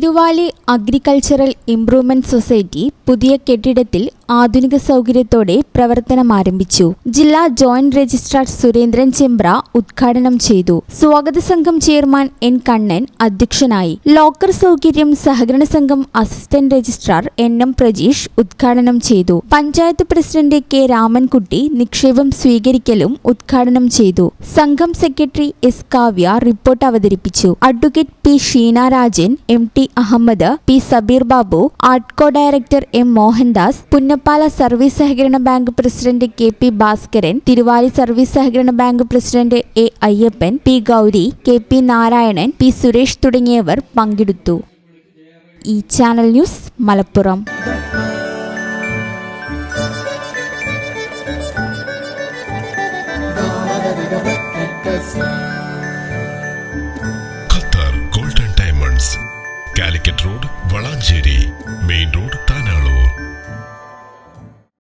Thiruvali agricultural improvement society പുതിയ കെട്ടിടത്തിൽ ആധുനിക സൗകര്യത്തോടെ പ്രവർത്തനം ആരംഭിച്ചു. ജില്ലാ ജോയിന്റ് രജിസ്ട്രാർ സുരേന്ദ്രൻ ചെമ്പ്ര ഉദ്ഘാടനം ചെയ്തു. സ്വാഗത സംഘം ചെയർമാൻ എൻ കണ്ണൻ അധ്യക്ഷനായി. ലോക്കർ സൗകര്യം സഹകരണ സംഘം assistant registrar N M Prajeesh ഉദ്ഘാടനം ചെയ്തു. പഞ്ചായത്ത് പ്രസിഡന്റ് കെ രാമൻകുട്ടി നിക്ഷേപം സ്വീകരിക്കലും ഉദ്ഘാടനം ചെയ്തു. സംഘം സെക്രട്ടറി എസ് കാവ്യ റിപ്പോർട്ട് അവതരിപ്പിച്ചു. Advocate P Sheena Rajan M T Ahammed P Sabeer Babu Artco director M Mohandas Punnappala service സഹകരണ bank president K P Bhaskaran Thiruvali service സഹകരണ bank president A Ayyappan P Gauri K P Narayanan P Suresh തുടങ്ങിയവർ പങ്കെടുത്തു. ഈ channel news Malappuram. Qatar golden diamonds Calicut road Valanchery.